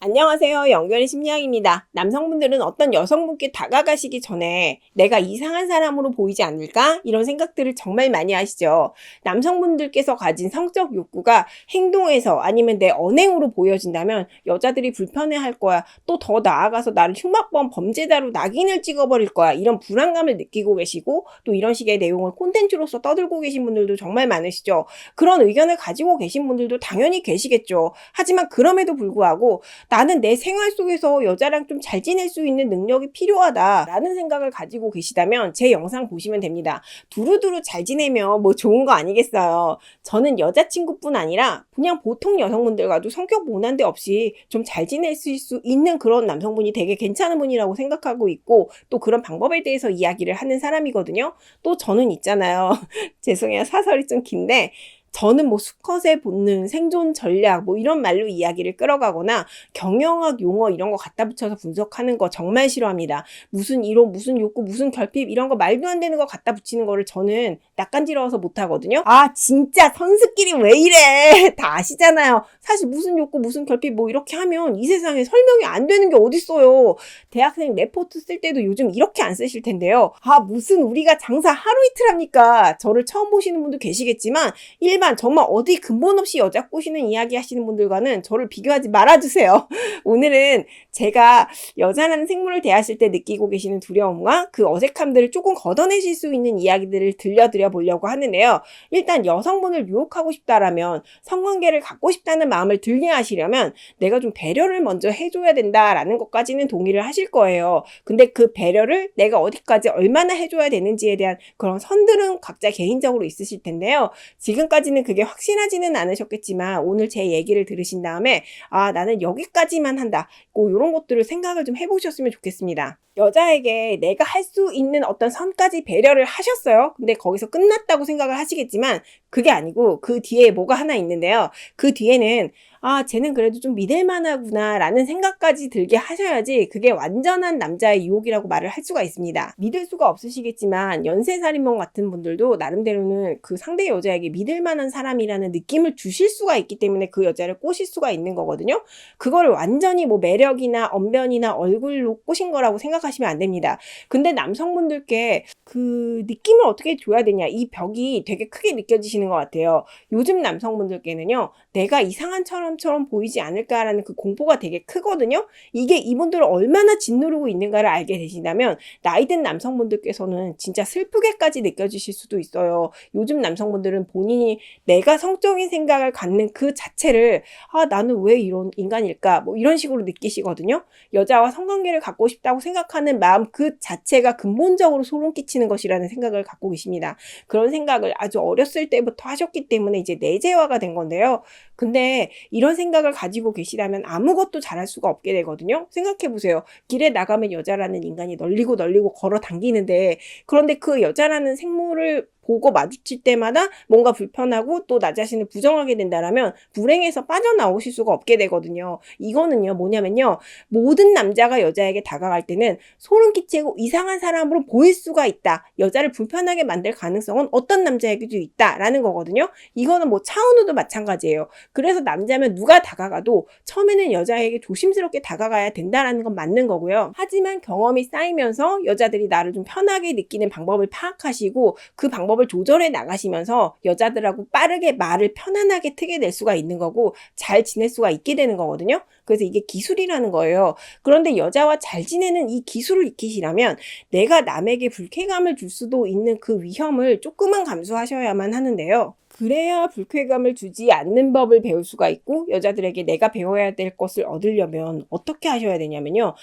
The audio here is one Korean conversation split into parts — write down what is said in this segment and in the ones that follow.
안녕하세요. 영변의 심리학입니다. 남성분들은 어떤 여성분께 다가가시기 전에 내가 이상한 사람으로 보이지 않을까? 이런 생각들을 정말 많이 하시죠. 남성분들께서 가진 성적 욕구가 행동에서 아니면 내 언행으로 보여진다면 여자들이 불편해 할 거야. 또 더 나아가서 나를 흉악범 범죄자로 낙인을 찍어버릴 거야. 이런 불안감을 느끼고 계시고 또 이런 식의 내용을 콘텐츠로서 떠들고 계신 분들도 정말 많으시죠. 그런 의견을 가지고 계신 분들도 당연히 계시겠죠. 하지만 그럼에도 불구하고 나는 내 생활 속에서 여자랑 좀 잘 지낼 수 있는 능력이 필요하다라는 생각을 가지고 계시다면 제 영상 보시면 됩니다. 두루두루 잘 지내면 뭐 좋은 거 아니겠어요. 저는 여자친구뿐 아니라 그냥 보통 여성분들과도 성격 모난데 없이 좀 잘 지낼 수 있는 그런 남성분이 되게 괜찮은 분이라고 생각하고 있고 또 그런 방법에 대해서 이야기를 하는 사람이거든요. 또 저는 있잖아요. 죄송해요. 사설이 좀 긴데 저는 뭐 수컷의 본능, 생존 전략 뭐 이런 말로 이야기를 끌어가거나 경영학 용어 이런 거 갖다 붙여서 분석하는 거 정말 싫어합니다. 무슨 이로 무슨 욕구, 무슨 결핍 이런 거 말도 안 되는 거 갖다 붙이는 거를 저는 낯간지러워서 못 하거든요. 아 진짜 선수끼리 왜 이래? 다 아시잖아요. 사실 무슨 욕구, 무슨 결핍 뭐 이렇게 하면 이 세상에 설명이 안 되는 게 어딨어요. 대학생 레포트 쓸 때도 요즘 이렇게 안 쓰실 텐데요. 아 무슨 우리가 장사 하루 이틀 합니까? 저를 처음 보시는 분도 계시겠지만 일반 정말 어디 근본 없이 여자 꼬시는 이야기 하시는 분들과는 저를 비교하지 말아주세요. 오늘은 제가 여자라는 생물을 대하실 때 느끼고 계시는 두려움과 그 어색함들을 조금 걷어내실 수 있는 이야기들을 들려드려 보려고 하는데요. 일단 여성분을 유혹하고 싶다라면 성관계를 갖고 싶다는 마음을 들게 하시려면 내가 좀 배려를 먼저 해줘야 된다라는 것까지는 동의를 하실 거예요. 근데 그 배려를 내가 어디까지 얼마나 해줘야 되는지에 대한 그런 선들은 각자 개인적으로 있으실 텐데요. 지금까지 는 그게 확신하지는 않으셨겠지만 오늘 제 얘기를 들으신 다음에 아 나는 여기까지만 한다. 뭐 이런 것들을 생각을 좀 해보셨으면 좋겠습니다. 여자에게 내가 할 수 있는 어떤 선까지 배려를 하셨어요. 근데 거기서 끝났다고 생각을 하시겠지만 그게 아니고 그 뒤에 뭐가 하나 있는데요. 그 뒤에는 아, 쟤는 그래도 좀 믿을만하구나 라는 생각까지 들게 하셔야지 그게 완전한 남자의 유혹이라고 말을 할 수가 있습니다. 믿을 수가 없으시겠지만 연쇄살인범 같은 분들도 나름대로는 그 상대 여자에게 믿을만한 사람이라는 느낌을 주실 수가 있기 때문에 그 여자를 꼬실 수가 있는 거거든요. 그걸 완전히 뭐 매력이나 언변이나 얼굴로 꼬신 거라고 생각하시면 안 됩니다. 근데 남성분들께 그 느낌을 어떻게 줘야 되냐 이 벽이 되게 크게 느껴지시는 것 같아요. 요즘 남성분들께는요 내가 이상한 사람처럼 보이지 않을까라는 그 공포가 되게 크거든요. 이게 이분들을 얼마나 짓누르고 있는가를 알게 되신다면 나이든 남성분들께서는 진짜 슬프게까지 느껴지실 수도 있어요. 요즘 남성분들은 본인이 내가 성적인 생각을 갖는 그 자체를 아 나는 왜 이런 인간일까 뭐 이런 식으로 느끼시거든요. 여자와 성관계를 갖고 싶다고 생각하는 마음 그 자체가 근본적으로 소름 끼치는 것이라는 생각을 갖고 계십니다. 그런 생각을 아주 어렸을 때부터 하셨기 때문에 이제 내재화가 된 건데요. 근데 이런 생각을 가지고 계시다면 아무것도 잘할 수가 없게 되거든요. 생각해 보세요. 길에 나가면 여자라는 인간이 널리고 널리고 걸어 당기는데 그런데 그 여자라는 생물을 보고 마주칠 때마다 뭔가 불편하고 또 나 자신을 부정하게 된다라면 불행에서 빠져나오실 수가 없게 되거든요. 이거는요, 뭐냐면요. 모든 남자가 여자에게 다가갈 때는 소름 끼치고 이상한 사람으로 보일 수가 있다. 여자를 불편하게 만들 가능성은 어떤 남자에게도 있다라는 거거든요. 이거는 뭐 차은우도 마찬가지예요. 그래서 남자면 누가 다가가도 처음에는 여자에게 조심스럽게 다가가야 된다라는 건 맞는 거고요. 하지만 경험이 쌓이면서 여자들이 나를 좀 편하게 느끼는 방법을 파악하시고 그 방법 방법을 조절해 나가시면서 여자들하고 빠르게 말을 편안하게 트게 될 수가 있는 거고 잘 지낼 수가 있게 되는 거거든요. 그래서 이게 기술이라는 거예요. 그런데 여자와 잘 지내는 이 기술을 익히시려면 내가 남에게 불쾌감을 줄 수도 있는 그 위험을 조금은 감수하셔야만 하는데요. 그래야 불쾌감을 주지 않는 법을 배울 수가 있고 여자들에게 내가 배워야 될 것을 얻으려면 어떻게 하셔야 되냐면요.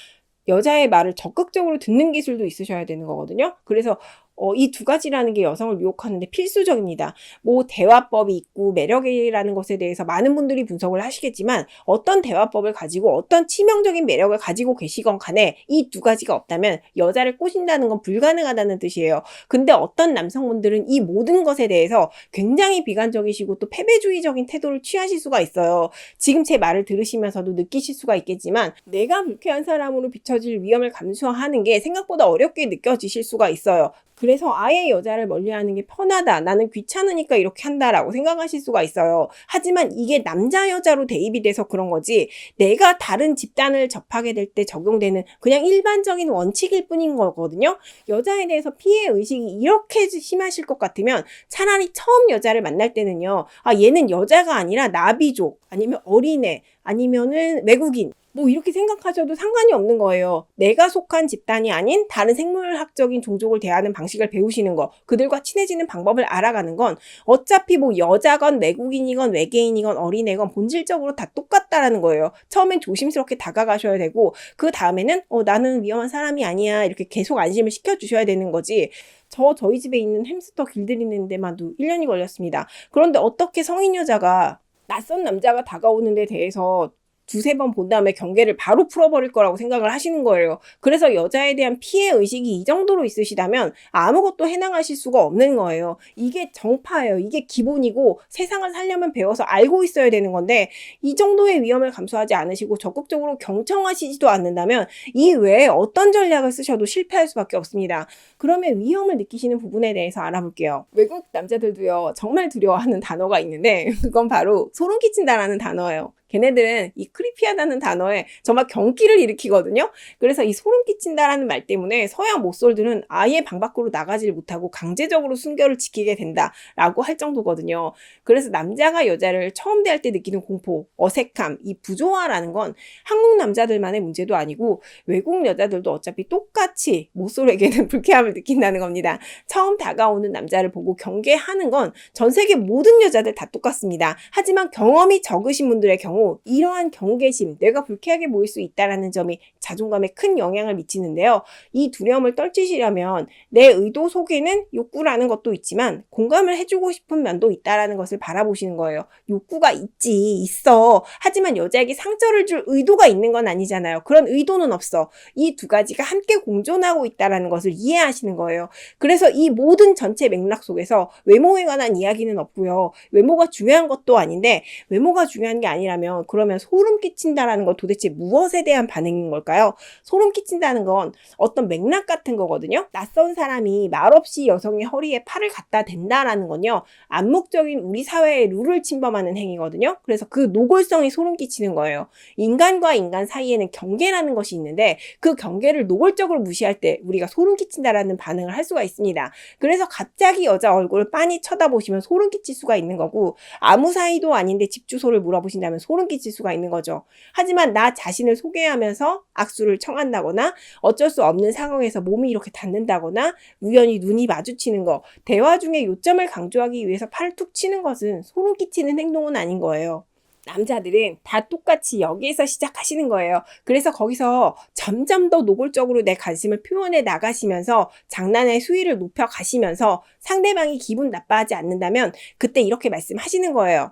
여자의 말을 적극적으로 듣는 기술도 있으셔야 되는 거거든요. 그래서 어, 이 두 가지라는 게 여성을 유혹하는데 필수적입니다. 뭐 대화법이 있고 매력이라는 것에 대해서 많은 분들이 분석을 하시겠지만 어떤 대화법을 가지고 어떤 치명적인 매력을 가지고 계시건 간에 이 두 가지가 없다면 여자를 꼬신다는 건 불가능하다는 뜻이에요. 근데 어떤 남성분들은 이 모든 것에 대해서 굉장히 비관적이시고 또 패배주의적인 태도를 취하실 수가 있어요. 지금 제 말을 들으시면서도 느끼실 수가 있겠지만 내가 불쾌한 사람으로 비춰질 위험을 감수하는 게 생각보다 어렵게 느껴지실 수가 있어요. 그래서 아예 여자를 멀리하는 게 편하다. 나는 귀찮으니까 이렇게 한다라고 생각하실 수가 있어요. 하지만 이게 남자 여자로 대입이 돼서 그런 거지. 내가 다른 집단을 접하게 될 때 적용되는 그냥 일반적인 원칙일 뿐인 거거든요. 여자에 대해서 피해 의식이 이렇게 심하실 것 같으면 차라리 처음 여자를 만날 때는요. 아 얘는 여자가 아니라 나비족 아니면 어린애 아니면은 외국인 뭐 이렇게 생각하셔도 상관이 없는 거예요. 내가 속한 집단이 아닌 다른 생물학적인 종족을 대하는 방식을 배우시는 거, 그들과 친해지는 방법을 알아가는 건 어차피 뭐 여자건 외국인이건 외계인이건 어린애건 본질적으로 다 똑같다라는 거예요. 처음엔 조심스럽게 다가가셔야 되고 그 다음에는 어 나는 위험한 사람이 아니야 이렇게 계속 안심을 시켜주셔야 되는 거지. 저 저희 집에 있는 햄스터 길들이는 데만도 1년이 걸렸습니다. 그런데 어떻게 성인 여자가 낯선 남자가 다가오는 데 대해서 두세 번 본 다음에 경계를 바로 풀어버릴 거라고 생각을 하시는 거예요. 그래서 여자에 대한 피해 의식이 이 정도로 있으시다면 아무것도 해나가실 수가 없는 거예요. 이게 정파예요. 이게 기본이고 세상을 살려면 배워서 알고 있어야 되는 건데 이 정도의 위험을 감수하지 않으시고 적극적으로 경청하시지도 않는다면 이 외에 어떤 전략을 쓰셔도 실패할 수밖에 없습니다. 그러면 위험을 느끼시는 부분에 대해서 알아볼게요. 외국 남자들도요, 정말 두려워하는 단어가 있는데, 그건 바로 소름 끼친다라는 단어예요. 걔네들은 이 크리피하다는 단어에 정말 경기를 일으키거든요. 그래서 이 소름 끼친다라는 말 때문에 서양 모쏠들은 아예 방 밖으로 나가지를 못하고 강제적으로 순결을 지키게 된다라고 할 정도거든요. 그래서 남자가 여자를 처음 대할 때 느끼는 공포, 어색함, 이 부조화라는 건 한국 남자들만의 문제도 아니고 외국 여자들도 어차피 똑같이 모쏠에게는 불쾌함을 느낀다는 겁니다. 처음 다가오는 남자를 보고 경계하는 건 전 세계 모든 여자들 다 똑같습니다. 하지만 경험이 적으신 분들의 경우 이러한 경계심, 내가 불쾌하게 보일 수 있다라는 점이 자존감에 큰 영향을 미치는데요. 이 두려움을 떨치시려면 내 의도 속에는 욕구라는 것도 있지만 공감을 해주고 싶은 면도 있다라는 것을 바라보시는 거예요. 욕구가 있지, 있어. 하지만 여자에게 상처를 줄 의도가 있는 건 아니잖아요. 그런 의도는 없어. 이 두 가지가 함께 공존하고 있다라는 것을 이해하시는 거예요. 그래서 이 모든 전체 맥락 속에서 외모에 관한 이야기는 없고요. 외모가 중요한 것도 아닌데 외모가 중요한 게 아니라면 그러면 소름 끼친다라는 건 도대체 무엇에 대한 반응인 걸까요? 소름 끼친다는 건 어떤 맥락 같은 거거든요. 낯선 사람이 말없이 여성의 허리에 팔을 갖다 댄다라는 건요. 암묵적인 우리 사회의 룰을 침범하는 행위거든요. 그래서 그 노골성이 소름 끼치는 거예요. 인간과 인간 사이에는 경계라는 것이 있는데 그 경계를 노골적으로 무시할 때 우리가 소름 끼친다라는 반응을 할 수가 있습니다. 그래서 갑자기 여자 얼굴을 빤히 쳐다보시면 소름 끼칠 수가 있는 거고 아무 사이도 아닌데 집 주소를 물어보신다면 소름 끼칠 수가 있는 거죠. 하지만 나 자신을 소개하면서 악수를 청한다거나 어쩔 수 없는 상황에서 몸이 이렇게 닿는다거나 우연히 눈이 마주치는 거 대화 중에 요점을 강조하기 위해서 팔을 툭 치는 것은 소름 끼치는 행동은 아닌 거예요. 남자들은 다 똑같이 여기에서 시작하시는 거예요. 그래서 거기서 점점 더 노골적으로 내 관심을 표현해 나가시면서 장난의 수위를 높여 가시면서 상대방이 기분 나빠하지 않는다면 그때 이렇게 말씀하시는 거예요.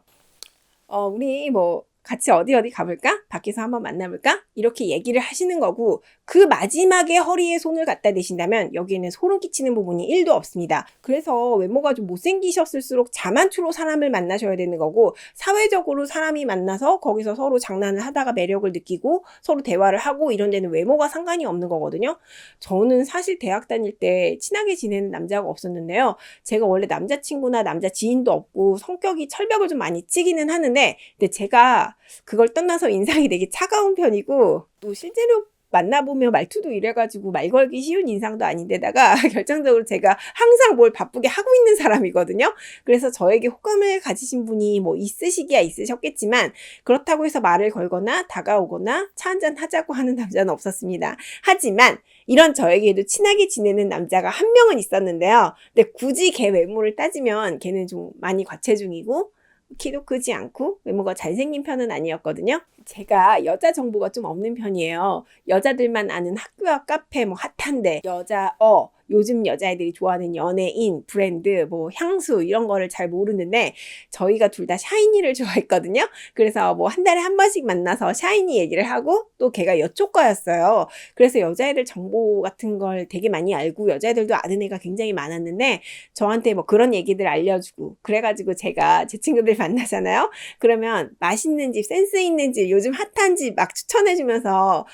어, 우리 뭐 같이 어디 어디 가볼까? 밖에서 한번 만나볼까? 이렇게 얘기를 하시는 거고 그 마지막에 허리에 손을 갖다 대신다면 여기에는 소름 끼치는 부분이 1도 없습니다. 그래서 외모가 좀 못생기셨을수록 자만추로 사람을 만나셔야 되는 거고 사회적으로 사람이 만나서 거기서 서로 장난을 하다가 매력을 느끼고 서로 대화를 하고 이런 데는 외모가 상관이 없는 거거든요. 저는 사실 대학 다닐 때 친하게 지내는 남자가 없었는데요. 제가 원래 남자친구나 남자 지인도 없고 성격이 철벽을 좀 많이 치기는 하는데 근데 제가 그걸 떠나서 인상이 되게 차가운 편이고 또 실제로 만나보면 말투도 이래가지고 말 걸기 쉬운 인상도 아닌데다가 결정적으로 제가 항상 뭘 바쁘게 하고 있는 사람이거든요. 그래서 저에게 호감을 가지신 분이 뭐 있으시기야 있으셨겠지만 그렇다고 해서 말을 걸거나 다가오거나 차 한잔 하자고 하는 남자는 없었습니다. 하지만 이런 저에게도 친하게 지내는 남자가 한 명은 있었는데요. 근데 굳이 걔 외모를 따지면 걔는 좀 많이 과체중이고 키도 크지 않고 외모가 잘생긴 편은 아니었거든요. 제가 여자 정보가 좀 없는 편이에요. 여자들만 아는 학교와 카페, 뭐 핫한데, 여자어, 요즘 여자애들이 좋아하는 연예인, 브랜드, 뭐 향수 이런 거를 잘 모르는데 저희가 둘 다 샤이니를 좋아했거든요. 그래서 뭐 한 달에 한 번씩 만나서 샤이니 얘기를 하고 또 걔가 여쪽 거였어요. 그래서 여자애들 정보 같은 걸 되게 많이 알고 여자애들도 아는 애가 굉장히 많았는데 저한테 뭐 그런 얘기들 알려주고 그래가지고 제가 제 친구들 만나잖아요. 그러면 맛있는 집, 센스 있는 집, 요즘 핫한 집 막 추천해주면서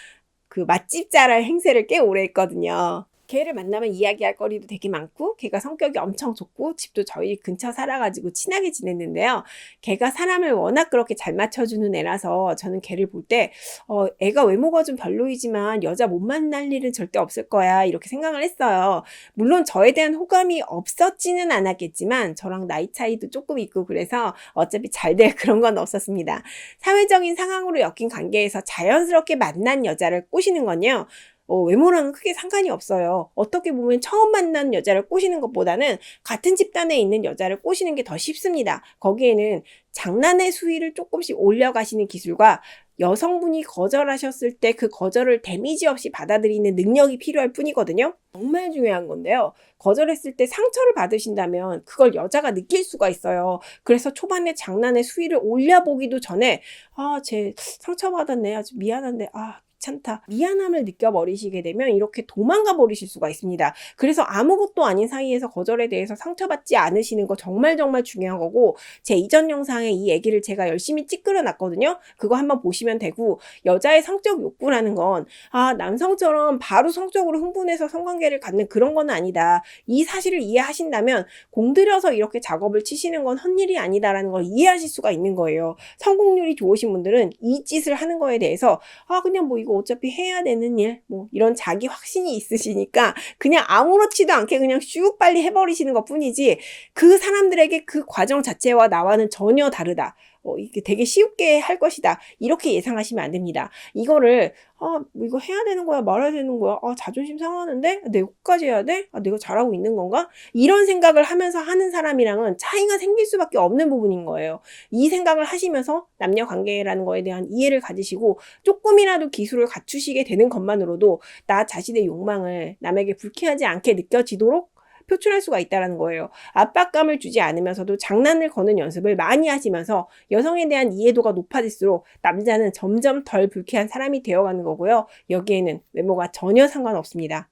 그 맛집 자랄 행세를 꽤 오래 했거든요. 걔를 만나면 이야기할 거리도 되게 많고 걔가 성격이 엄청 좋고 집도 저희 근처 살아가지고 친하게 지냈는데요. 걔가 사람을 워낙 그렇게 잘 맞춰주는 애라서 저는 걔를 볼 때 어, 애가 외모가 좀 별로이지만 여자 못 만날 일은 절대 없을 거야 이렇게 생각을 했어요. 물론 저에 대한 호감이 없었지는 않았겠지만 저랑 나이 차이도 조금 있고 그래서 어차피 잘 될 그런 건 없었습니다. 사회적인 상황으로 엮인 관계에서 자연스럽게 만난 여자를 꼬시는 건요. 어, 외모랑은 크게 상관이 없어요. 어떻게 보면 처음 만난 여자를 꼬시는 것보다는 같은 집단에 있는 여자를 꼬시는 게 더 쉽습니다. 거기에는 장난의 수위를 조금씩 올려가시는 기술과 여성분이 거절하셨을 때 그 거절을 데미지 없이 받아들이는 능력이 필요할 뿐이거든요. 정말 중요한 건데요. 거절했을 때 상처를 받으신다면 그걸 여자가 느낄 수가 있어요. 그래서 초반에 장난의 수위를 올려보기도 전에 아, 쟤 상처받았네. 아주 미안한데, 아, 귀찮다. 미안함을 느껴버리시게 되면 이렇게 도망가 버리실 수가 있습니다. 그래서 아무것도 아닌 사이에서 거절에 대해서 상처받지 않으시는 거 정말 정말 중요한 거고 제 이전 영상에 이 얘기를 제가 열심히 찌끄러 놨거든요. 그거 한번 보시면 되고 여자의 성적 욕구라는 건 아, 남성처럼 바로 성적으로 흥분해서 성관계를 갖는 그런 건 아니다. 이 사실을 이해하신다면 공들여서 이렇게 작업을 치시는 건 헛일이 아니다라는 걸 이해하실 수가 있는 거예요. 성공률이 좋으신 분들은 이 짓을 하는 거에 대해서 아, 그냥 뭐 이거 어차피 해야 되는 일, 뭐 이런 자기 확신이 있으시니까 그냥 아무렇지도 않게 그냥 슉 빨리 해버리시는 것 뿐이지 그 사람들에게 그 과정 자체와 나와는 전혀 다르다. 어, 이게 되게 쉽게 할 것이다. 이렇게 예상하시면 안 됩니다. 이거를, 아, 뭐 이거 해야 되는 거야? 말아야 되는 거야? 아, 자존심 상하는데? 내가 끝까지 해야 돼? 아, 내가 잘하고 있는 건가? 이런 생각을 하면서 하는 사람이랑은 차이가 생길 수밖에 없는 부분인 거예요. 이 생각을 하시면서 남녀 관계라는 거에 대한 이해를 가지시고 조금이라도 기술을 갖추시게 되는 것만으로도 나 자신의 욕망을 남에게 불쾌하지 않게 느껴지도록 표출할 수가 있다는 거예요. 압박감을 주지 않으면서도 장난을 거는 연습을 많이 하시면서 여성에 대한 이해도가 높아질수록 남자는 점점 덜 불쾌한 사람이 되어가는 거고요. 여기에는 외모가 전혀 상관없습니다.